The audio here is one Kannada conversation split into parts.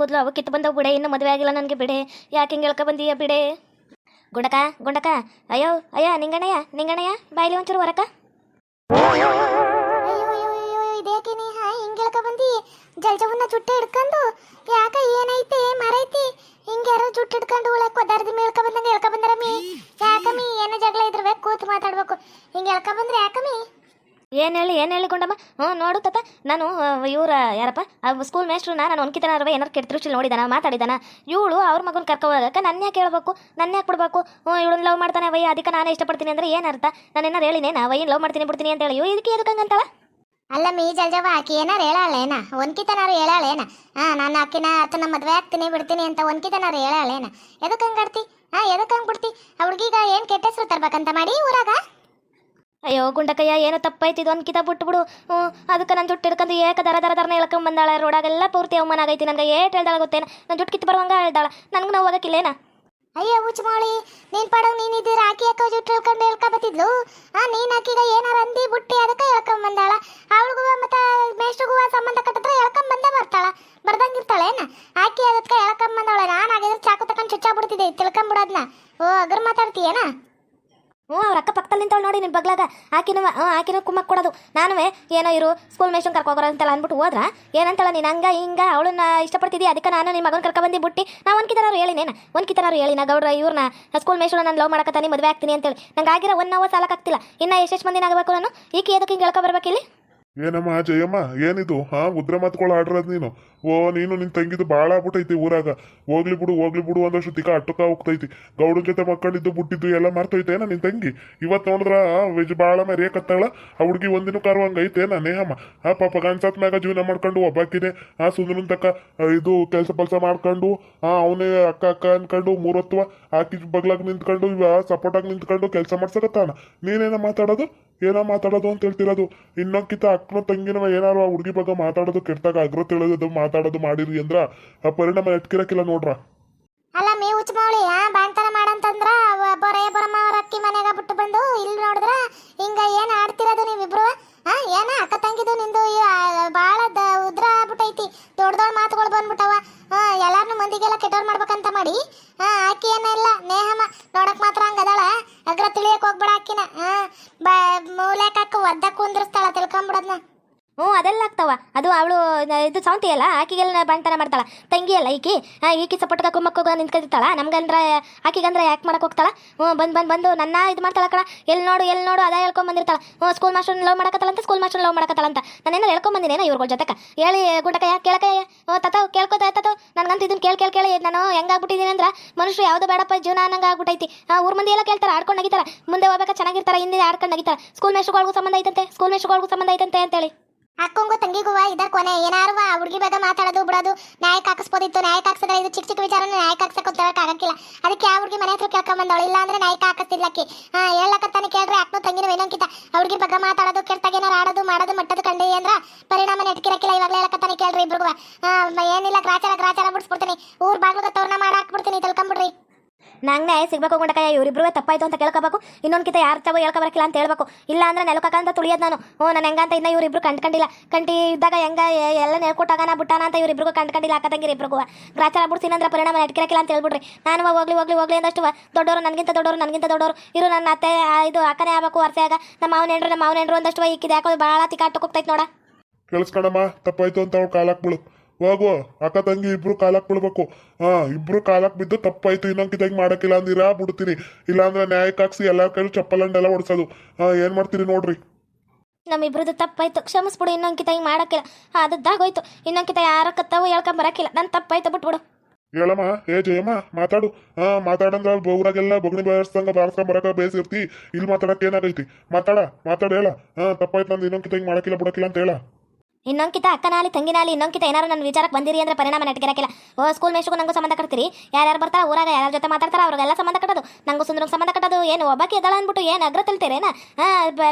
ಕೂದಲು ಅವು ಕಿತ್ತು ಬಂದವು ಬಿಡೆ. ಇನ್ನು ಮದುವೆ ಆಗಿಲ್ಲ ನನಗೆ ಬಿಡೆ. ಯಾಕೆ ಹಿಂಗೆ ಹೇಳ್ಕೊ ಬಂದೀಯ ಬಿಡೆ? ಗುಂಡಕ ಗುಂಡಕ ಅಯ್ಯೋ ಅಯ್ಯ ನಿಂಗಣ್ಣಯ್ಯ ನಿಂಗಣ್ಣಯ್ಯ ಬಾಯಿಲಿ ಒಂಚೂರು ಹೊರಕ. ಇದೇಕೆ ನೀ ಹಾ ಹಿಂಗೆ ಹೇಳ್ಕೊ ಬಂದಿ? ಜಲ್ಜವನ್ನ ಜುಟ್ಟು ಹಿಡ್ಕೊಂಡು ಯಾಕ ಏನೈತೆ ಮರೈತಿ? ಹಿಂಗೆ ಯಾರೋ ಜುಟ್ಟು ಹಿಡ್ಕೊಂಡು ಉಳಕ್ ಒದ್ದಾರ್ದಿ ಮೇಳ್ಕ ಬಂದಂಗೆ ಹೇಳ್ಕ ಬಂದಾರಮ್ಮಿ ಯಾಕಮ್ಮಿ ಏನೋ ಜಗಳ ಇದ್ರವೆ ಕೂತ್ ಮಾತಾಡ್ಬೇಕು. ಹಿಂಗೆ ಹೇಳ್ಕ ಬಂದ್ರೆ ಯಾಕಮ್ಮಿ ಏನು ಹೇಳಿ ಏನ್ ಹೇಳಿ ಗುಂಡಮ್ಮ? ಹ್ಞೂ ನೋಡು ತಾತ. ನಾನು ಇವರ ಯಾರಪ್ಪ? ಸ್ಕೂಲ್ ಮೇಸ್ಟ್ರನ್ನ ನಾನು ಒನ್ಕಿತನಾರವ ಏನಾರು ಕೆಟ್ಟ ದೃಷ್ಟಿಲಿ ನೋಡಿದಾನ, ಮಾತಾಡಿದಾನ. ಇವಳು ಅವ್ರ ಮಗನ ಕರ್ಕೊ ನನ್ನ ಯಾಕೆ ಹೇಳ್ಬೇಕು? ನನ್ನ ಯಾಕೆ ಬಿಡ್ಬೇಕು? ಇವಳನ್ನ ಲವ್ ಮಾಡ್ತಾನೆ ವೈ ಅದಕ್ಕೆ ನಾನು ಇಷ್ಟಪಡ್ತೀನಿ ಅಂದ್ರೆ ಏನು ಅರ್ಥ? ನಾನು ಏನಾರು ಹೇಳಿನೇ, ನಾ ವೈನ್ ಲವ್ ಮಾಡ್ತೀನಿ ಬಿಡ್ತೀನಿ ಅಂತ ಹೇಳಿ. ಇದಕ್ಕೆ ಎದಕ್ಕೆ ಹಂಗಂತಾಳ ಅಲ್ಲ ಮೀ ಜಲ್ಜವ ಆಕಿ ಏನಾರು ಹೇಳಾಳೇನ? ಒನ್ಕಿತನಾರು ಹೇಳಾಳೇನ? ಹಾ, ನಾನು ಆಕಿನ ಆತನ ಮದುವೆ ಆಗ್ತೀನಿ, ಬಿಡ್ತೀನಿ ಅಂತ ಒನ್ಕಿತನಾರು ಹೇಳಾಳೇನ? ಎದಕ್ಕೆ ಹಂಗಾಡ್ತಿ ಹಾ ಎದಕ್ಕೆ ಹಂಗ್ ಬಿಡ್ತಿ? ಆ ಹುಡ್ಗಿಗ ಏನು ಕೆಟ್ಟ ಹೆಸರು ತರ್ಬೇಕಂತ ಮಾಡಿ ಊರಾಗ? ಅಯ್ಯೋ, ಗುಂಡಕಯ್ಯ, ಏನೋ ತಪ್ಪಾಯ್ತಿದ್ದು ಅನ್ಕಿತ ಬಿಟ್ಬಿಡು. ಹ್ಞೂ ಅದಕ್ಕೆ ನನ್ನ ಜುಟ್ಟು ಹಿಡ್ಕೊಂಡು ಏಕ ದರ ದರ ದರನ ಎಳ್ಕೊಂಡ್ ಬಂದಾಳ. ರೋಡಾಗೆಲ್ಲ ಪೂರ್ತಿ ಅವಮಾನ ಆಗೈತಿ ನನಗೆ ಏಟ್ ಹೇಳ್ದಾಳ ಗೊತ್ತೇನ? ನನ್ನ ಜುಟ್ಟು ಕಿತ್ತು ಬರುವಂಗ ಹೇಳ್ದಾಳ. ನನಗೆ ನಾವು ಹೋಗಕ್ಕಿಲ್ಲೇನ ಅಯ್ಯೋ ಉಚ್ಮಾಳಿ ನೀನ್ ಪಡಂಗ್ ನೀನ್ ಇದ್ದೀರ ಆಕಿ ಯಾಕೋ ಜುಟ್ಟು ಹೇಳ್ಕೊಂಡು ಹೇಳ್ಕೊಬತ್ತಿದ್ಲು ಆ, ನೀನ್ ಆಕಿಗ ಏನಾರ ಅಂದಿ ಬುಟ್ಟಿ ಅದಕ್ಕೆ ಹೇಳ್ಕೊಂಡ್ ಬಂದಾಳ. ಅವಳಿಗೂ ಮತ್ತೆ ಮೇಷ್ಟ್ರಿಗೂ ಸಂಬಂಧ ಕಟ್ಟಿದ್ರೆ ಹೇಳ್ಕೊಂಡ್ ಬಂದೇ ಬರ್ತಾಳ. ಬರ್ದಂಗಿರ್ತಾಳೇನ ಆಕಿ ಅದಕ್ಕೆ ಹೇಳ್ಕೊಂಡ್ ಬಂದಾಳ. ನಾನು ಆಗಿದ್ರೆ ಚಾಕು ತಕೊಂಡ್ ಚುಚ್ಚಾ ಬಿಡ್ತಿದ್ದೆ, ತಿಳ್ಕೊಂಬಿಡೋದ್ನ. ಓ, ಅಗ್ರ ಮಾತಾಡ್ತೀಯೇನ? ಹ್ಞೂ, ಅವ್ರ ಅಕ್ಕ ಪಕ್ಕದಲ್ಲಿ ನಿಂತವಳು ನೋಡಿ ನಿನ್ನ ಬಗ್ಲಾಗ. ಆಕಿನ ಆಕಿನ ಕುಮ್ಮಕ್ ಕೊಡೋದು. ನಾನು ಏನೋ ಇರು ಸ್ಕೂಲ್ ಮೇಷನ್ ಕರ್ಕೋಗ್ರ ಅಂತೆಲ್ಲ ಅಂದ್ಬಿಟ್ಟು ಹೋದ್ರ ಏನಂತಾಳ ನೀನು ಹಂಗ ಹಿಂಗ ಅವಳನ್ನ ಇಷ್ಟಪಡ್ತಿದ್ದಿ ಅದಕ್ಕೆ ನಾನು ನಿಮ್ಮ ಮಗನ ಕರ್ಕೊ ಬಂದು ಬಿಟ್ಟು. ನಾ ಒಂದ್ಕಿತನಾರು ಹೇಳಿನೇನ ಹೇಳಿ ನಾ ಗೌಡ್ರ ಇವ್ರನ್ನ? ಸ್ಕೂಲ್ ಮೇಷನ್ ನಾನು ಲವ್ ಮಾಡಕತ್ತಾನೆ, ಮದುವೆ ಆಗ್ತೀನಿ ಅಂತೇಳಿ. ನಂಗೆ ಆಗಿರೋ ಒನ್ ಅವರ್ ಸಾಲಕ್ಕಾಗ್ತಿಲ್ಲ ಇನ್ನು ಎಷ್ಟೆಷ್ಟು ಮಂದಿನ ಆಗಬೇಕು ನಾನು? ಈಕೆ ಎದಕ್ಕೆ ಹಿಂಗೆ ಹೇಳ್ಕೊ ಬರ್ಬೇಕಿಲ್ಲಿ? ಏನಮ್ಮ ಜಯಮ್ಮ? ಏನಿದು? ಹಾ ಉದ್ರ ಮಾತುಗಳು ಆಡ್ರದ್ ನೀನು. ಓ, ನೀನು ನಿನ್ ತಂಗಿದು ಬಾಳ ಆಗ್ಬಿಟ್ಟೈತಿ ಊರಾಗ. ಹೋಗ್ಲಿ ಬಿಡು ಹೋಗ್ಲಿ ಬಿಡು ಒಂದಷ್ಟು ತಿಕ್ಕ ಅಟ್ಟಕ ಹೋಗ್ತೈತಿ. ಗೌಡನ ಜೊತೆ ಮಕ್ಕಳಿದ್ದು, ಬುಟ್ಟಿದ್ದು ಎಲ್ಲ ಮರ್ತೋಯ್ತೇನ ನಿನ್ ತಂಗಿ? ಇವತ್ ನೋಡಿದ್ರ ವೆಜ್ ಬಾಳ ಕತ್ತಾಳ. ಆ ಹುಡುಗಿ ಒಂದಿನ ಕಾರು ಹಂಗೈತೇನ ನೇಹಮ್ಮ? ಆ, ಪಾಪ ಗಂಡ್ಸತ್ ಮ್ಯಾಗ ಜೀವನ ಮಾಡ್ಕೊಂಡು ಒಬ್ಬಾಕಿನೇ. ಆ, ಸುಂದರನ್ ತಕ್ಕ ಇದು ಕೆಲಸ ಪಲ್ಸ ಮಾಡ್ಕೊಂಡು, ಆ, ಅವನೇ ಅಕ್ಕ ಅಕ್ಕ ಅನ್ಕೊಂಡು ಮೂರತ್ವ ಆಕಿ ಬಗ್ಲಾಗ ನಿಂತ್ಕೊಂಡು ಇವ ಸಪೋರ್ಟಾಗಿ ನಿಂತ್ಕೊಂಡು ಕೆಲಸ ಮಾಡ್ಸಕತ್ತಾನ. ನೀನೇನ ಮಾತಾಡೋದು? ಏನೋ ಮಾತಾಡೋದು ಅಂತ ಹೇಳ್ತಿರೋದು? ಇನ್ನೊಂಕಿತ ಅಕ್ಕನ ತಂಗಿನವ ಏನಾರು ಆ ಹುಡುಗಿ ಬಗ್ಗೆ ಮಾತಾಡೋದು ಕೆಟ್ಟಾಗ ಅಗ್ರ ತಿಳಿಯೋದು ಮಾತಾಡೋದು ಮಾಡಿರಿ ಅಂದ್ರ ಆ ಪರಿಣಾಮ ಎಟ್ಕಿರಕ್ಕಿಲ್ಲ ನೋಡ್ರ. ಅಲ್ಲ ಮೇ ಆ ಬಾಣ್ತನ ಮಾಡಂತಂದ್ರ ಬರೇ ಬರಮ ಬರಮ್ಮ ಅವ್ರ ಅಕ್ಕಿ ಮನೆಗ ಬಿಟ್ಟು ಬಂದು ಇಲ್ಲಿ ನೋಡಿದ್ರ ಹಿಂಗ ಏನ್ ಆಡ್ತಿರೋದು ನೀವಿಬ್ರು? ಏನ ಅಕ್ಕ ತಂಗಿದು ನಿಂದು ಬಾಳ ಉದ್ರ ಆಗ್ಬಿಟ್ಟೈತಿ. ದೊಡ್ಡ ದೊಡ್ಡ ಮಾತುಗಳು ಬಂದ್ಬಿಟ್ಟವ. ಆ, ಎಲ್ಲಾರ್ನು ಮಂದಿಗೆಲ್ಲ ಕೆಟ್ಟವ್ರು ಮಾಡ್ಬೇಕಂತ ಮಾಡಿ. ಆಕಿ ಏನಿಲ್ಲ ನೇಹಮ್ಮ ನೋಡಕ್ ಮಾತ್ರ ಹಂಗ ಅದಾಳ ಅಗ್ರ ತಿಳಿಯಕ್ ಹೋಗ್ಬೇಡ ಆಕಿನ ಆ ಬ ಮೂಲೆಕಾಕ ಒದ್ದ ಕುಂದ್ರಸ್ತಾಳ ತಿಳ್ಕೊಂಬಿಡದ್ನ ಹ್ಞೂ ಅದೆಲ್ಲ ಆಗ್ತಾವ ಅದು ಅವಳು ಇದು ಸೌಂತಿ ಅಲ್ಲ? ಆಕಿಗೆಲ್ಲ ಬಾಣ್ತನ ಮಾಡ್ತಾಳ. ತಂಗಿ ಅಲ್ಲ ಈಕಿ? ಈಕಿ ಸಪೋರ್ಟ್ಗೆ ಕುಮ್ಮಕ್ಕೋಗ ನಿಂತ್ಕೊತಿರ್ತಾಳ? ನಮ್ಗಂದ್ರೆ ಆಕಿಗಂದ್ರ ಯಾಕೆ ಮಾಡಕ್ ಹೋಗ್ತಾಳ? ಹ್ಞೂ ಬಂದು ಬಂದು ಬಂದು ನನ್ನ ಇದು ಮಾಡ್ತಾಳ ಕಣ ಎಲ್ಲಿ ನೋಡು ಎಲ್ಲಿ ನೋಡು, ಅದ ಹೇಳ್ಕೊಂಡ್ ಬಂದಿರ್ತಾಳ. ಹ್ಞೂ ಸ್ಕೂಲ್ ಮಾಸ್ಟರ್ ಲವ್ ಮಾಡಕತ್ತಲ್ಲ ಸ್ಕೂಲ್ ಮಾಸ್ಟರ್ ಲವ್ ಮಾಡಕತ್ತಲ್ಲ ಅಂತ. ನಾನು ಹೇಳ್ಕೊಂಡ್ ಬಂದಿನೇನ ಇವ್ರಗಳ ಜೊತೆಗೆ ಹೇಳಿ, ಗುಂಡಕಯ್ಯ, ಕೇಳಕಯ್ಯ. ಹ್ಞೂ ತತ ಕೇಳ್ಕೊತ ತತೋ. ನನ್ಗಂತ ಇದನ್ನ ಕೇಳಿ ಕೇಳಿ ಕೇಳಿ, ನಾನು ಹೆಂಗಾಗ್ಬಿಟ್ಟಿದ್ದೀನಿ ಅಂದ್ರೆ ಮನುಷ್ಯರು ಯಾವುದು ಬೇಡಪ್ಪ, ಜೀವನ ಅನ್ನಂಗೆ ಆಗ್ಬಿಟ್ಟೈತಿ. ಊರ್ ಮಂದಿ ಎಲ್ಲ ಕೇಳ್ತಾರೆ, ಆಡ್ಕೊಂಡು ನಗಿತಾರ. ಮುಂದೆ ಹೋಗ್ಬೇಕಾ, ಚೆನ್ನಾಗಿರ್ತಾರೆ, ಹಿಂದೆ ಆಡ್ಕೊಂಡು ನಗಿತಾರ. ಸ್ಕೂಲ್ ಮೇಸ್ಟ್ರಿಗಳಿಗೂ ಸಂಬಂಧ ಐತಂತೆ? ಸ್ಕೂಲ್ ಮೇಸ್ಟ್ರಿಗಳಿಗೂ ಸಂಬಂಧ ಐತಂತೆ ಅಂತೇಳಿ. ಅಕ್ಕಂಗೂ ತಂಗಿಗೂ ಇದ ಕೊನೆ. ಏನಾರು ಆ ಹುಡುಗಿ ಬಗ್ಗೆ ಮಾತಾಡೋದು, ಬಿಡೋದು ನ್ಯಾಯಕ್ಕೆ ಹಾಕಿಸ್ಬೋದಿತ್ತು ನ್ಯಾಯಕ್ಕೆ ಹಾಕ್ಸಿದ್ರೆ ಇದು ಚಿಕ್ಕ ಚಿಕ್ಕ ವಿಚಾರನ ನ್ಯಾಯಕ್ಕೆ ಹಾಕ್ಸಕ್ಕೆ ಆಗಕ್ಕಿಲ್ಲ ಅದಕ್ಕೆ ಆ ಹುಡುಗಿ ಮನೆ ಹತ್ರ ಕೇಳ್ಕೊಂಬಂದವಳು. ಇಲ್ಲ ಅಂದ್ರೆ ನ್ಯಾಯಕ್ಕೆ ಹಾಕಿಸ್ತಿದ್ಲಕ್ಕಿ ಹಾಂ ಹೇಳಕತ್ತಾನೆ ಕೇಳ್ರಿ ಅಕ್ಕನು ತಂಗಿನ ಏನೋ ಆ ಹುಡುಗಿ ಬಗ್ಗೆ ಮಾತಾಡೋದು ಕೆಟ್ಟಾಗ ಏನಾರು ಆಡೋದು, ಮಾಡೋದು, ಮಟ್ಟದ ಕಂಡಿ ಅಂದ್ರ ಪರಿಣಾಮ ನೆಟ್ಕಿರಕ್ಕಿಲ್ಲ ಇವಾಗಲೇ ಹೇಳಕತ್ತಾನೆ ಕೇಳ್ರಿ ಇಬ್ರಿಗೂ ಏನಿಲ್ಲ, ಗ್ರಾಚಾರ ಗ್ರಾಚಾರ ಬಿಡಿಸ್ಬಿಡ್ತೀನಿ. ಊರ್ ಬಾಗ್ಲಗ ತೋರಣ ಮಾಡಾಕ್ಬಿಡ್ತೀನಿ ತಿಳ್ಕೊಂಬಿಡ್ರಿ ನಂಗೆ ನ್ಯಾಯ ಸಿಗ್ಬೇಕು ಗುಂಡಕಯ್ಯ ಇವರಿಬ್ರು ತಪ್ಪಾಯ್ತು ಅಂತ ಕೇಳ್ಕೋಬೇಕು. ಇನ್ನೊಂದು ಕಿತ ಯಾರು ತಗೋ ಹೇಳ್ಕೊಬರಕಿಲ್ಲ ಅಂತ ಹೇಳ್ಬೇಕು. ಇಲ್ಲ ಅಂದ್ರೆ ನೆಲಕಂತ ತುಳಿಯೋದು ನಾನು. ಓ ನಾನು ಹೆಂಗಂತ ಇನ್ನ ಇವರಿಬ್ರು ಕಂಡ್ಕೊಂಡಿಲ್ಲ. ಕಂಟಿ ಇದ್ದಾಗ ಹೆಂಗ ಎಲ್ಲ ಎಲ್ಲ ನಾ ಬಿಟ್ಟಾನ ಅಂತ ಇವರಿಬ್ರಿಗೂ ಕಂಡ್ಕೊಂಡಿಲ್ಲ ಅಕ್ಕ ತಂಗಿರಿ ಇಬ್ರಿಗೂ. ಗ್ರಾಚಾರ ಬಿಡ್ತೀನಿ ಅಂದ್ರೆ ಪರಿಣಾಮ ನೆಟ್ಕಿರಕಿಲ್ಲ ಅಂತ ಹೇಳ್ಬಿಡ್ರಿ. ನಾನು ಹೋಗ್ಲಿ ಹೋಗ್ಲಿ ಹೋಗ್ಲಿ ಅಂದಷ್ಟು ದೊಡ್ಡವರು ನನಗಿಂತ ದೊಡ್ಡವರು ನನಗಿಂತ ದೊಡ್ಡವರು ಇರು ನನ್ನ ಅತ್ತೆ ಇದು ಅಕ್ಕನೇ ಆಗ್ಬೇಕು ವರ್ಷಾಗ ನಮ್ಮ ಮಾವನ ಹೆಂಡ್ರು, ನಮ್ಮ ಮಾವನ ಹೆಂಡ್ರು ಒಂದಷ್ಟು ಇಕ್ಕಿದೆ ಯಾಕೋ ಭಾಳ ತಿಕ್ಕಾಟಕ್ಕೆ ಹೋಗ್ತೈತೆ ನೋಡ. ಕೇಳಿಸ್ಕಣಮ್ಮ, ತಪ್ಪಾಯ್ತು ಅಂತ ಅವ್ಳು ಕಾಲಾಕ್ ಬೀಳು ಹೋಗು ಅಕ್ಕ ತಂಗಿ ಇಬ್ರು ಕಾಲಾಕ್ ಬೀಳ್ಬೇಕು ಹಾ ಇಬ್ರು ಕಾಲಾಕ್ ಬಿದ್ದು ತಪ್ಪಾಯ್ತು ಇನ್ನೊಂದು ಹಿಂಗ್ ಮಾಡಕ್ಕಿಲ್ಲ ಅಂದಿರಾ ಬಿಡ್ತೀನಿ ಇಲ್ಲಾಂದ್ರೆ ನ್ಯಾಯಕ್ಕೆ ಹಾಕ್ಸಿ ಎಲ್ಲಾರ ಕೈಲಿ ಚಪ್ಪಲಂಡೆಲ್ಲ ಹೊಡ್ಸೋದು ಹಾ ಏನ್ ಮಾಡ್ತೀರಿ ನೋಡ್ರಿ ನಮ್ಮಿಬ್ರದ್ದು ತಪ್ಪಾಯ್ತು ಕ್ಷಮಿಸ್ಬಿಡು ಇನ್ನೊಂದು ಹಿಂಗೆ ಮಾಡೋಕ್ಕಿಲ್ಲ ಅದದ್ದಾಗೋಯ್ತು ಇನ್ನೊಂದು ಯಾರ ಕತ್ತವು ಹೇಳ್ಕೊಂಬರಕ್ಕಿಲ್ಲ ನನ್ನ ತಪ್ಪಾಯ್ತು ಬಿಟ್ಬಿಡು ಹೇಳಮ್ಮ ಏ ಜಯಮ್ಮ ಮಾತಾಡು ಹಾ ಮಾತಾಡಂದ್ರ ಬೋಗ್ರಾಗೆಲ್ಲ ಬೊಗಣಿ ಬಾರಿಸ್ದಂಗ ಬಾರಿಸ್ಕೊಂಡ್ ಬರಕ ಬೇಸಿರ್ತಿ ಇಲ್ಲಿ ಮಾತಾಡಕ್ ಏನಾಗೈತಿ ಮಾತಾಡ ಮಾತಾಡ ಹೇಳ ಹಾ ತಪ್ಪಾಯ್ತು ನಂದು ಇನ್ನೊಂದು ಹಿಂಗ್ ಮಾಡಕ್ಕಿಲ್ಲ ಬಿಡಕ್ಕಿಲ್ಲ ಅಂತ ಹೇಳ ಇನ್ನೊಂದ್ಕಿತ ಅಕ್ಕನಾಲಿ, ತಂಗಿನಾಲಿ ಇನ್ನೊಂಕಿತ ಏನಾರು ನನ್ನ ವಿಚಾರಕ್ಕೆ ಬಂದಿರಿ ಅಂದ್ರೆ ಪರಿಣಾಮ ನೆಟ್ಗಿರಕ್ಕಿಲ್ಲ ಓ ಸ್ಕೂಲ್ ಮೇಷ್ಗೂ ನಂಗೂ ಸಂಬಂಧ ಕಟ್ತೀರಿ? ಯಾರ್ಯಾರು ಬರ್ತಾರ ಊರಾಗ ಯಾರ ಜೊತೆ ಮಾತಾಡ್ತಾರ ಅವ್ರಿಗೆಲ್ಲ ಸಂಬಂಧ ಕಟ್ಟೋದು. ನಂಗೂ ಸುಂದ್ರಂಗ್ ಸಂಬಂಧ ಕಟ್ಟೋದು. ಏನು ಒಬ್ಬಕ್ಕೆ ಎದಳ ಅಂದ್ಬಿಟ್ಟು ಏನು ಅಗ್ರ ತಿಳ್ತೀರೇನ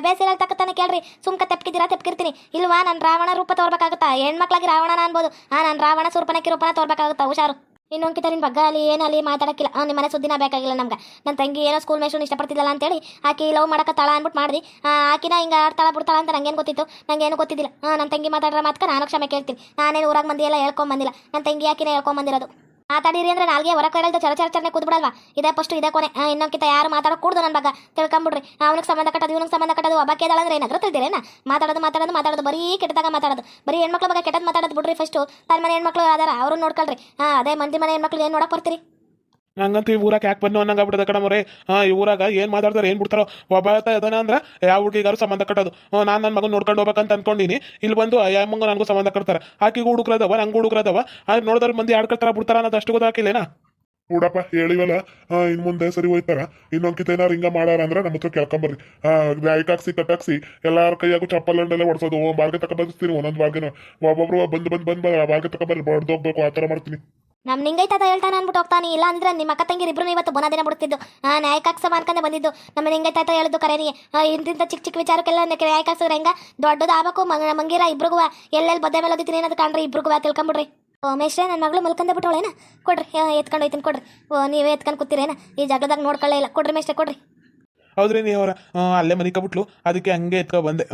ಬೇಸಿರ ತಕ್ಕತಾನೆ ಕೇಳ್ರಿ. ಸುಮ್ಕ ತೆಪ್ಕಿದ್ದೀರಾ, ತೆಪ್ಕಿರ್ತೀನಿ. ಇಲ್ವಾ, ನಾನು ರಾವಣ ರೂಪ ತೋರ್ಬೇಕಾಗುತ್ತಾ? ಹೆಣ್ಮಕ್ಳಾಗಿ ರಾವಣನ ಅನ್ಬೋದು. ಹಾಂ ನಾನು ರಾವಣ ಸೂರ್ಪನಕ್ಕಿ ರೂಪನ ತೋರ್ಬೇಕಾಗುತ್ತಾ, ಹುಷಾರು? ಇನ್ನೊಂದ್ಕಿತ ನಿನ್ನ ಬಗ್ಗೆ ಅಲ್ಲಿ ಏನಲ್ಲಿ ಮಾತಾಡಕ್ಕಿಲ್ಲ. ಅವ್ನ ಮನೆ ಸುದ್ದಿನ ಬೇಕಾಗಿಲ್ಲ ನಮ್ಗೆ. ನನ್ನ ತಂಗಿ ಏನೋ ಸ್ಕೂಲ್ ಮೇಷನ್ ಇಷ್ಟಪಡ್ತಿದ್ದಲ್ಲ ಅಂತೇಳಿ ಆಕಿ ಲವ್ ಮಾಡಕತ್ತಾಳ ಅಂದ್ಬಿಟ್ಟು ಮಾಡ್ದಿ. ಆಕಿನ ಹಿಂಗೆ ಆಡ್ತಾಳ ಬಿಡ್ತಾಳ ಅಂತ ನಂಗೇನು ಗೊತ್ತಿತ್ತು? ನಂಗೇನು ಗೊತ್ತಿದ್ದಿಲ್ಲ. ನನ್ನ ತಂಗಿ ಮಾತಾಡ್ರ ಮಾತ್ಕ ನಾನು ಕ್ಷಮೆ ಕೇಳ್ತೀನಿ. ನಾನೇನು ಊರಾಗ ಮಂದಿ ಎಲ್ಲ ಹೇಳ್ಕೊಂಬಂದಿಲ್ಲ. ನನ್ನ ತಂಗಿ ಆಕಿನ ಹೇಳ್ಕೊಂಬಂದಿರೋದು. ಮಾತಾಡಿರಿ ಅಂದ್ರೆ ನಾಲ್ಗೆ ಹೊರ ಚರ ಚರ ಚರನೆ ಕೂತ್ಬಿಡಲ್ವಾ? ಇದೇ ಫಸ್ಟ್ ಇದೇ ಕೊನೆ ಆ, ಯಾರು ಮಾತಾಡೋ ಕೂಡ್ದು ನನ್ನ ಬಗ್ಗೆ ತಿಳ್ಕೊಂಬಿಡ್ರಿ. ಅವನಿಗೆ ಸಂಬಂಧ ಕಟ್ಟೋದು ಇವನಿಗೆ ಸಂಬಂಧ ಕಟ್ಟೋದು ಒಬ್ಬಕ್ಕೆ ಅಂದ್ರೆ ಏನಾದ್ರೂ ತಿಳಿದಿರೇನ? ಮಾತಾಡೋದು ಮಾತಾಡೋದು ಮಾತಾಡೋದು ಬರೀ ಕೆಟ್ಟದಾಗ ಮಾತಾಡೋದು. ಬರೀ ಹೆಣ್ಮಕ್ಳು ಬಗ್ಗೆ ಕೆಟ್ಟದ್ದು ಮಾತಾಡೋದು ಬಿಡ್ರಿ ಫಸ್ಟು ತನ್ನ ಮನೆ ಹೆಣ್ಮಕ್ಳು ಅದಾರ ಅವ್ರನ್ನ ನೋಡ್ಕೊಳ್ರಿ. ಹಾಂ ಅದೇ ಮಂದಿ ಮನೆ ಹೆಣ್ಮಕ್ಳು ಏನು ನೋಡಕ್ಕೆ ಬರ್ತೀರಿ? ನಂಗಂತೂ ಈ ಊರಾಗ ಯಾಕೆ ಬಂದು ಅನ್ನಂಗ ಬಿಡದ ಕಡಮರೆ ಈ ಊರಾಗ ಏನು ಮಾತಾಡ್ತಾರೆ, ಏನು ಬಿಡ್ತಾರೋ. ಒಬ್ಬ ಆತ ಅದನ ಅಂದ್ರೆ, ಯಾವ ಹುಡುಗಿಗಾರು ಸಂಬಂಧ ಕಟ್ಟೋದು. ನಾನು ನನ್ನ ಮಗನ ನೋಡ್ಕೊಂಡು ಹೋಗ್ಬೇಕಂತ ಅನ್ಕೊಂಡಿನಿ. ಇಲ್ಲಿ ಬಂದು ಯಾವ ಮಗ ನನಗೂ ಸಂಬಂಧ ಕಟ್ತಾರೆ. ಆಕಿಗೂ ಹುಡುಕ್ರದವ ನಂಗೂ ಹುಡುಕ್ರದವ ಅದು ನೋಡಿದ್ರೆ ಮಂದಿ ಆಡ್ಕೊಳ್ತಾರ ಬಿಡ್ತಾರ ಅನ್ನೋದು ಅಷ್ಟು ಗೊತ್ತಾಗಿಲ್ಲೇನಾ ನೋಡಪ್ಪ, ಹೇಳಿವಲ್ಲ. ಇನ್ ಮುಂದೆ ಸರಿ ಹೋಯ್ತಾರ. ಇನ್ನೊಂದ್ಕಿತ ಏನಾರು ಹಿಂಗ ಮಾಡಾರ ಅಂದ್ರೆ ನಮ್ಮ ಹತ್ರ ಕೇಳ್ಕೊಂಬರ್ರಿ. ನ್ಯಾಯಕ್ಕಾಕ್ಸಿ ಕಟ್ಟಾಕ್ಸಿ ಎಲ್ಲಾರ ಕೈಯಾಗೂ ಚಪ್ಪಲ್ ಅಂಡೆಲ್ಲ ಹೊಡ್ಸೋದು. ಓ ಬಾಲ್ಗೆ ತಕ ಬದಿಸ್ತೀನಿ ಒಂದೊಂದು ಬಾಗಿನ ಒಬ್ಬೊಬ್ರು ಬಂದು ಬಂದು ಬಂದು ಬಂದು ತಕೊಂಬರ್ರಿ ತಕ ಬರ್ರಿ ಬಡ್ದು ಹೋಗಬೇಕು, ಆ ಥರ ಮಾಡ್ತೀನಿ. ನಮ್ ನಿಂಗೈತಾತ ಹೇಳ್ತಾನೆ ಅನ್ಬಿಟ್ಟು ಹೋಗ್ತಾನೆ. ಇಲ್ಲ ಅಂದ್ರೆ ನಿಮ್ಮ ಅಕ್ಕ ತಂಗಿರು ಇಬ್ರು ಇವತ್ತು ಬುನಾದಿನ ಬಿಡ್ತಿದ್ದು ಆ ನ್ಯಾಯಕ್ಕಾಕ್ಸ ಮಾಡ್ಕೊಂಡೆ ಬಂದಿದ್ದು. ನಮ್ಮ ನಿಂಗೈತಾತ ಹೇಳಿದ್ದು ಕರೇನಿ ಇಂತಿಂತ ಚಿಕ್ಕ ಚಿಕ್ಕ ವಿಚಾರಕ್ಕೆಲ್ಲ ನ್ಯಾಯಕ್ಕಾಕ್ಸಿದ್ರೆ ಹೆಂಗ? ದೊಡ್ಡದು ಆಗಬೇಕು ಮಂಗ ಮಂಗಿರ ಇಬ್ರಿಗೂ ಎಲ್ಲೆಲ್ಲಿ ಬದ್ದೆ ಮೇಲೆ ಓದಿತೀನಿ ಅನ್ನೋದು ಕಾಣ್ರಿ, ಇಬ್ರಿಗೂ ತಿಳ್ಕೊಂಬಿಡ್ರಿ. ಓ ಮೇಷ್ರೆ ನನ್ನ ಮಗಳು ಮಲ್ಕಂದೆ ಬಿಟ್ಟವಳೇನ? ಕೊಡ್ರಿ ಎತ್ಕೊಂಡು ಹೋಯ್ತೀನಿ ಕೊಡ್ರಿ. ಓ, ನೀವೇ ಎತ್ಕೊಂಡು ಕೂತಿರೇನ? ಈ ಜಾಗದಾಗ ನೋಡ್ಕೊಳ್ಳೇ ಇಲ್ಲ. ಕೊಡ್ರಿ ಮೇಷ್ರೆ ಕೊಡ್ರಿ. ಹೌದ್ರಿ ನೀ ಅವರ? ಅಲ್ಲೇ ಮನಿಕ ಬಿಟ್ಲು ಅದಕ್ಕೆ ಹಂಗೆ ಎತ್ಕೊ ಬಂದೆ.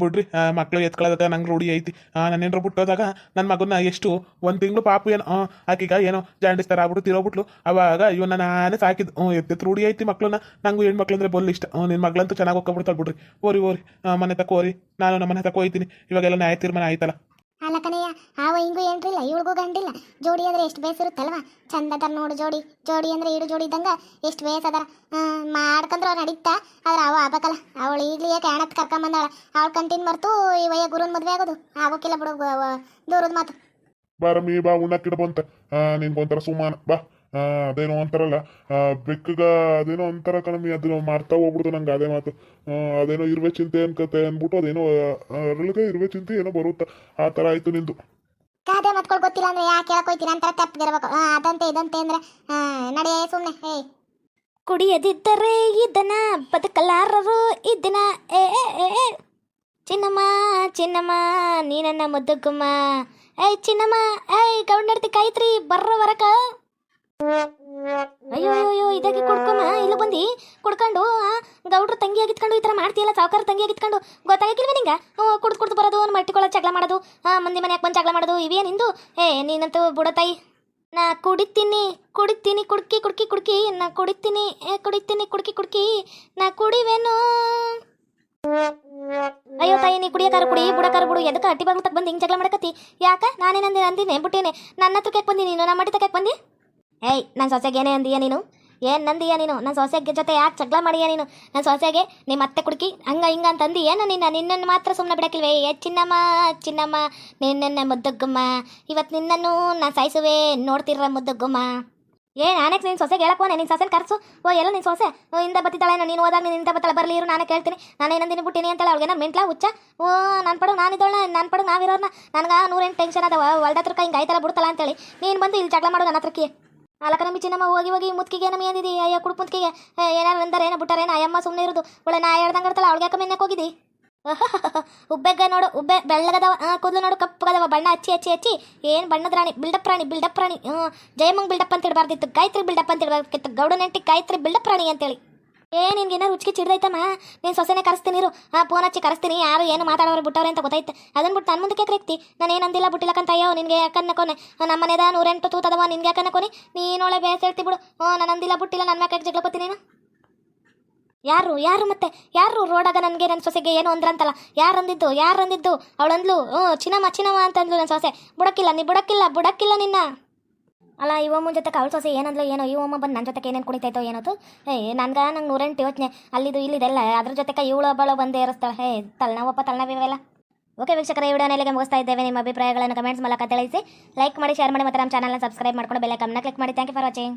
ಬಿಡ್ರಿ ಆ, ಮಕ್ಳು ಎತ್ಕೊಳ್ಳೋದಕ್ಕೆ ನಂಗೆ ರೂಢಿ ಐತಿ. ನನ್ನೇನ್ರ ಬಿಟ್ಟೋದಾಗ ನನ್ನ ಮಗನ ಎಷ್ಟು ಒಂದು ತಿಂಗಳು ಪಾಪು ಏನೋ ಆಕಿಗ ಏನೋ ಜಾಂಡಿಸ್ ಥರ ಆಗ್ಬಿಟ್ಟು ತಿರೋಬಿಟ್ಲು ಅವಾಗ ಇವನ್ನ ನಾನೇ ಸಾಕಿದ್ದು ಎತ್ತೆತ್ತು ರೂಢಿ ಐತಿ ಮಕ್ಳನ್ನ. ನಂಗೂ ಹೆಣ್ಮಕ್ಳು ಅಂದ್ರೆ ಬೊಲ್ ಇಷ್ಟ. ನಿನ್ನ ಮಗಳಂತೂ ಚೆನ್ನಾಗಿ ಹೋಗ್ಕೊಬಿಡ್ತಾಳೆ ಬಿಡ್ರಿ. ಓರಿ ಓರಿ ಮನೆ ತಕೋರಿ ನಾನು ನಮ್ಮ ಮನೆ ತಕ ಹೋಯ್ತೀನಿ. ಇವಾಗೆಲ್ಲ ನ್ಯಾಯ ತೀರ್ಮಾನ ಆಯ್ತಲ್ಲ? ಆವ ಏನ್ರಿಲ್ಲ ಇವಳಿಗೂ ಗಂಡಿಲ್ಲ. ಜೋಡಿ ಅಂದ್ರೆ ಎಷ್ಟು ಬೇಸಿರುತ್ತಲ್ವಾ? ಚಂದ ಅದಾರ ನೋಡು ಜೋಡಿ. ಜೋಡಿ ಅಂದ್ರೆ ಇಡು ಜೋಡಿ ಇದ್ದಂಗ ಎಷ್ಟು ಬೇಸ್ ಅದಾರ ಮಾಡ್ಕಂದ್ರೆ ಅವ್ರು ನಡೀತಾ. ಆದ್ರೆ ಅವ ಆಗ್ಬೇಕಲ್ಲ. ಅವಳು ಈಗ್ಲೇ ಹೆಣತ್ ಕರ್ಕೊಂಬಂದಾಳ ಅವಳು ಕಂಟಿನ್ ಮರ್ತು ಈ ವಯ್ಯ ಗುರುನ್ ಮದ್ವೆ ಆಗೋದು. ಆಗೋಕಿಲ್ಲ ಬಿಡು ದೂರದ ಮಾತು. ಬಾರಮ್ಮಿ ಬಾ ಉಣ್ಣಕ್ಕಿಡ ಬಂತ. ನಿನ್ಗೊಂಥರ ಸುಮಾನ. ಬಾ. ಅದೇನೋ ಅಂತಾರಲ್ಲ. ಬೆಕ್ಕಗ ಅದೇನೋ ಅಂತಾರ ಕಣಮಿ ಅದನ್ನ ಮಾಡ್ತಾ ಹೋಗ್ಬಿಡ್ತು ನಂಗೆ ಅದೇ ಮಾತು. ಅದೇನೋ ಇರುವೆ ಚಿಂತೆ ಅನ್ಕತೆ ಅನ್ಬಿಟ್ಟು ಅದೇನೋ ಅರಳಿಗೆ ಇರುವೆ ಚಿಂತೆ ಏನೋ ಬರುತ್ತ. ಆ ಥರ ಆಯ್ತು ನಿಂದು. ಗಾದೆ ಮತ್ಕೊಳ್ ಗೊತ್ತಿಲ್ಲ ಅಂದ್ರೆ ಯಾಕೆ ಹೇಳಕ್ ಹೋಯ್ತೀನಿ ಅಂತಾರ ಅದಂತೆ ಇದಂತೆ ಅಂದ್ರೆ ನಡೆಯ ಸುಮ್ಮನೆ ಏ ಕುಡಿಯದಿದ್ದರೆ ಇದನ್ನ ಬದುಕಲಾರರು ಇದನ್ನ ಏ ಏ, ಏ, ಏ. ಚಿನ್ನಮ್ಮ ಚಿನ್ನಮ್ಮ ನೀ ನನ್ನ ಏಯ್ ಚಿನ್ನಮ್ಮ ಏಯ್ ಗೌಂಡರ್ತಿ ಕಾಯ್ತ್ರಿ ಬರ್ರ ವರಕ. ಅಯ್ಯೋ ಅಯ್ಯೋ ಇದಾಗಿ ಕುಡ್ಕೊಮ್ಮ ಇಲ್ಲ ಬಂದಿ, ಕುಡ್ಕೊಂಡು ಗೌಡ್ರು ತಂಗಿ ಆಗಿತ್ಕೊಂಡು ಈ ಥರ ಮಾಡ್ತೀಯಲ್ಲ, ಸಾವುಕಾರ ತಂಗಿ ಆಗಿತ್ಕೊಂಡು ಗೊತ್ತಾಗಿಲ್ವ ನಿಂಗ? ಕುಡ್ದು ಕುಡ್ದು ಬರೋದು ಮಟ್ಟಿಕೊಳ್ಳೋ ಜಗಳ ಮಾಡೋದು ಮಂದಿ ಮನ್ಯಾಗ ಬಂದು ಜಗಳ ಮಾಡೋದು, ಇವೇ ನಿಂದು? ಏ, ನೀನಂತೂ ಬುಡತಾಯಿ. ನಾ ಕುಡಿತೀನಿ ಕುಡಿತೀನಿ, ಕುಡ್ಕಿ ಕುಡ್ಕಿ ಕುಡ್ಕಿ, ನಾ ಕುಡಿತೀನಿ ಕುಡಿತೀನಿ, ಕುಡ್ಕಿ ಕುಡ್ಕಿ, ನಾ ಕುಡಿವೇನು. ಅಯ್ಯೋ ತಾಯಿ, ನೀ ಕುಡಿಯಕಾರ ಕುಡಿ, ಬುಡಕಾರ ಬಿಡು, ಎದಕ್ಕೆ ಅಟ್ಟಿ ಬಾಗ್ಲು ತಕ್ಕ ಬಂದು ಹಿಂಗೆ ಜಗಳ ಮಾಡಕತ್ತಿ? ಯಾಕ? ನಾನೇನಂದಿ ಅಂದಿನಿ ಬಿಟ್ಟೇನೆ. ನನ್ನ ಹತ್ರಕ್ಕೆ ಬಂದಿ ನೀನು? ನಮ್ಮ ಮಟ್ಟಿ ತಕ್ಕ ಬಂದಿ? ಏಯ್ ನನ್ನ ಸೊಸೆಗೆ ಏನೇ ಅಂದೀಯ ನೀನು? ಏನು ನಂದಿಯ ನೀನು? ನನ್ನ ಸೊಸೆಗೆ ಜೊತೆ ಯಾಕೆ ಜಗಳ ಮಾಡಿಯ ನೀನು? ನನ್ನ ಸೊಸೆಗೆ ನಿಮ್ಮ ಅತ್ತೆ ಕುಡುಕಿ ಹಂಗ ಹಿಂಗ ಅಂತಂದು ಏನು ನಿನ್ನ? ನಿನ್ನನ್ನು ಮಾತ್ರ ಸುಮ್ಮನೆ ಬಿಡಕ್ಕಿಲ್ವೇ? ಏ, ಚಿನ್ನಮ್ಮ ಚಿನ್ನಮ್ಮ ನಿನ್ನ ಮುದ್ದಗ್ಗಮ್ಮ. ಇವತ್ತು ನಿನ್ನನ್ನು ನಾ ಸಾಯಿಸುವೆ ನೋಡ್ತಿರ ಮುದ್ದಗ್ಗಮ್ಮ. ಏ ನಾನೇ ನಿನ್ನ ಸೊಸೆಗೆ ಹೇಳಕ್ಕೋನೆ ನಿನ್ನ ಸೊಸೆನ ಕರ್ಸು. ಓ, ಎಲ್ಲ ನಿನ್ನ ಸೊಸೆ? ಓ, ಇಂದ ಬತ್ತಿದ್ದಾಳೆ ನೀನು ಹೋದಾಗ ನೀನು ಇಂದ ಬತ್ತಳ ಬರಲಿ ಇರು, ನಾನು ಕೇಳ್ತೀನಿ. ನಾನು ಏನಂದಿನ ಬಿಟ್ಟಿನಿ ಅಂತೇಳಿ ಅವ್ಳಿಗೆ ನಾನು ಮೆಂಟ್ಲ ಹುಚ್ಚ? ಓ ನನ್ನ ಪಡು, ನಾನು ಇದ್ದೋಳ ನನ್ನ ಪಡು, ನಾವಿರೋರ್ನ. ನನಗೆ ನೂರೇನು ಟೆನ್ಷನ್ ಅದಾವ ಹತ್ರ ಹಿಂಗೆ ಆಯ್ತಲ್ಲ, ಬಿಡ್ತಲ್ಲ ಅಂತೇಳಿ. ನೀನು ಬಂದು ಇಲ್ಲಿ ಜಗಳ ಮಾಡು ನನ್ನ ಹತ್ರಕ್ಕೆ. ಅಲ್ಲಕ ನಮ್ಮಿ ಚಿನ್ನಮ್ಮ ಹೋಗಿ ಹೋಗಿ ಮುತ್ಕಿಗೆ ಏನಮ್ಮ ಅಂದಿದಿ ಅಯ್ಯ ಕುಡ್ ಮುತ್ಕಿಗೆ ಏನಾರು ಅಂದಾರೆ ಏನೋ ಬಿಟ್ಟಾರೇನ ಅಯ್ಯಮ್ಮ ಸುಮ್ಮನೆ ಇರೋದು. ಒಳ್ಳೆ ನಾ ಹೇಳ್ದಂಗೆ ಇರ್ತಲ್ಲ ಅವಳಿಗೆ ಯಾಕೆ ಮೆನ್ನಕ್ಕೆ ಹೋಗಿದ್ದಿ ಉಬ್ಬೆಗ್ಗ ನೋಡು, ಉಬ್ಬೆ, ಬೆಳ್ಳಗದವ ಕೂದಲು ನೋಡು ಕಪ್ಪಗದವ ಬಣ್ಣ ಹಚ್ಚಿ ಹಚ್ಚಿ ಹಚ್ಚಿ. ಏನು ಬಣ್ಣದ ರಾಣಿ? ಬಿಲ್ಡಪ್ ರಾಣಿ ಬಿಲ್ಡಪ್ ರಾಣಿ. ಜಯಮಂಗ್ ಬಿಲ್ಡಪ್ ಅಂತ ಇಡಬಾರ್ದಿತ್ತು ಗಾಯತ್ರಿ ಬಿಲ್ಡಪ್ ಅಂತ ಇಡಬಾರ್ದಿತ್ತು ಗೌಡ ನೆಂಟಿ ಗಾಯತ್ರಿ ಬಿಲ್ಡಪ್ ರಾಣಿ ಅಂತೇಳಿ. ಏ ಏನಾರು ರುಚಿಗೆ ಚಿಡ್ದೈತಮ್ಮ ನೀನು ಸೊಸೆನೇ ಕರೆಸ್ತೀನಿ ಇರು. ಆ ಫೋನ್ ಹಚ್ಚಿ ಕರೆಸ್ತೀನಿ. ಯಾರು ಏನು ಮಾತಾಡೋರು ಬಿಟ್ಟವ್ರೆ ಅಂತ ಗೊತ್ತಾಯ್ತು. ಅದನ್ನ ಬಿಟ್ಟು ನನ್ನ ಮುಂದಕ್ಕೆ ಕ್ರೆಕ್ತಿ ನಾನು ಏನಂದಿಲ್ಲ ಅಂದಿಲ್ಲ ಬಿಟ್ಟಿಲ್ಲಕಂತ ಅಯ್ಯೋ ನಿನಗೆ ಯಾಕನ್ನಕೋನೆ ನಮ್ಮ ಮನೆದ ನೂರೆಂಟು ತೂತದವ, ನಿನ್ಗೆ ಯಾಕನ್ನಕೋನಿ ನೀನೊಳೆ ಬೇಸ ಹೇಳ್ತಿ ಬಿಡು. ಹ್ಞೂ ನಾನು ಅಂದಿಲ್ಲ ಬಿಟ್ಟಿಲ್ಲ ನನ್ನ ಮ್ಯಾಕೆ ಜಗಳ ಬತ್ತೀನಿ ನೀನು? ಯಾರು ಯಾರು ಮತ್ತೆ? ಯಾರು ರೋಡಾಗ ನನಗೆ ನನ್ನ ಸೊಸೆಗೆ ಏನು ಅಂದ್ರಂತಲ್ಲ? ಯಾರು ಅಂದಿದ್ದು? ಯಾರು ಅಂದಿದ್ದು? ಅವಳಂದ್ಲು? ಹ್ಞೂ ಚಿನ್ನಮ್ಮ ಚಿನ್ನಮ್ಮ ಅಂತಂದ್ಲು ನನ್ನ ಸೊಸೆ. ಬುಡಕ್ಕಿಲ್ಲ ನೀ, ಬುಡಕ್ಕಿಲ್ಲ ಬುಡಕ್ಕಿಲ್ಲ ನಿನ್ನ. ಅಲ್ಲ ಇವಮ್ಮನ ಜೊತೆ ಕಳ್ಸೋಸಿ ಸೊಸೆ ಏನೋ ಇವಮ್ಮ ಬಂದು ನನ್ನ ಜೊತೆಗೆ ಏನೇನು ಕುಣಿತೈತೋ ಏನೋದು? ಏ ನನ್ಗೆ ನಂಗೆ ನೂರೆಂಟು ಯೋಚನೆ. ಅಲ್ಲಿದು ಇಲ್ಲಿದೆಲ್ಲ, ಅದ್ರ ಜೊತೆಗೆ ಇವಳು ಒಬ್ಬಳು ಬಂದೇ ಇರಿಸ್ತಾಳೆ. ಹೇ, ತಲೆನೋವಪ್ಪ ತಲೆನೋವಿವೆಲ್ಲ ಓಕೆ ವೀಕ್ಷಕರ, ಈ ವಿಡಿಯೋನ ಇಲ್ಲಿಗೆ ಮುಗಿಸ್ತಾ ಇದ್ದೇವೆ. ನಿಮ್ಮ ಅಭಿಪ್ರಾಯಗಳನ್ನು ಕಮೆಂಟ್ಸ್ ಮೂಲಕ ತಿಳಿಸಿ. ಲೈಕ್ ಮಾಡಿ ಶೇರ್ ಮಾಡಿ, ಮತ್ತು ನಮ್ಮ ಚಾನಲ್ನ ಸಬ್ಸ್ಕ್ರೈಬ್ ಮಾಡ್ಕೊಂಡು ಬೆಲ್ಲ ಕಮ್ಮನ ಕ್ಲಿಕ್ ಮಾಡಿ. Thank you for watching